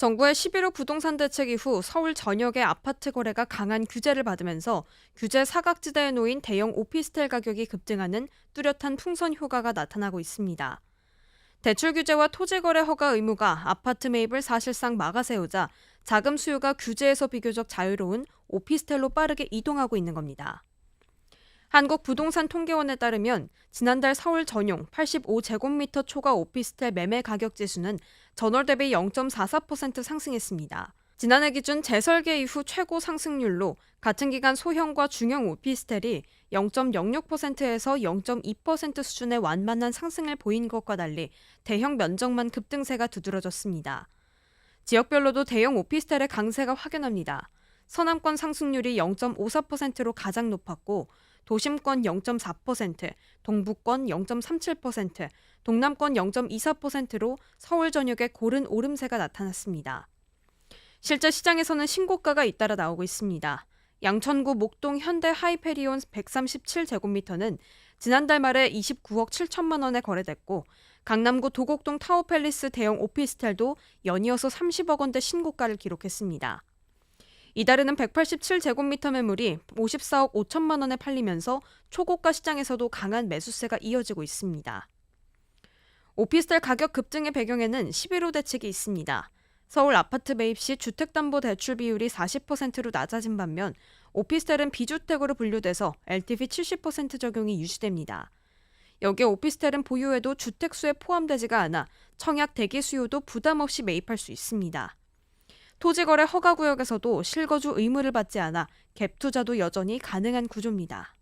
정부의 11호 부동산 대책 이후 서울 전역의 아파트 거래가 강한 규제를 받으면서 규제 사각지대에 놓인 대형 오피스텔 가격이 급등하는 뚜렷한 풍선 효과가 나타나고 있습니다. 대출 규제와 토지 거래 허가 의무가 아파트 매입을 사실상 막아세우자 자금 수요가 규제에서 비교적 자유로운 오피스텔로 빠르게 이동하고 있는 겁니다. 한국부동산통계원에 따르면 지난달 서울 전용 85제곱미터 초과 오피스텔 매매 가격 지수는 전월 대비 0.44% 상승했습니다. 지난해 기준 재설계 이후 최고 상승률로 같은 기간 소형과 중형 오피스텔이 0.06%에서 0.2% 수준의 완만한 상승을 보인 것과 달리 대형 면적만 급등세가 두드러졌습니다. 지역별로도 대형 오피스텔의 강세가 확연합니다. 서남권 상승률이 0.54%로 가장 높았고 도심권 0.4%, 동부권 0.37%, 동남권 0.24%로 서울 전역에 고른 오름세가 나타났습니다. 실제 시장에서는 신고가가 잇따라 나오고 있습니다. 양천구 목동 현대 하이페리온 137제곱미터는 지난달 말에 29억 7천만 원에 거래됐고 강남구 도곡동 타워팰리스 대형 오피스텔도 연이어서 30억 원대 신고가를 기록했습니다. 이달에는 187제곱미터 매물이 54억 5천만 원에 팔리면서 초고가 시장에서도 강한 매수세가 이어지고 있습니다. 오피스텔 가격 급등의 배경에는 11호 대책이 있습니다. 서울 아파트 매입 시 주택담보대출 비율이 40%로 낮아진 반면 오피스텔은 비주택으로 분류돼서 LTV 70% 적용이 유지됩니다. 여기에 오피스텔은 보유에도 주택수에 포함되지가 않아 청약 대기 수요도 부담 없이 매입할 수 있습니다. 토지거래 허가구역에서도 실거주 의무를 받지 않아 갭 투자도 여전히 가능한 구조입니다.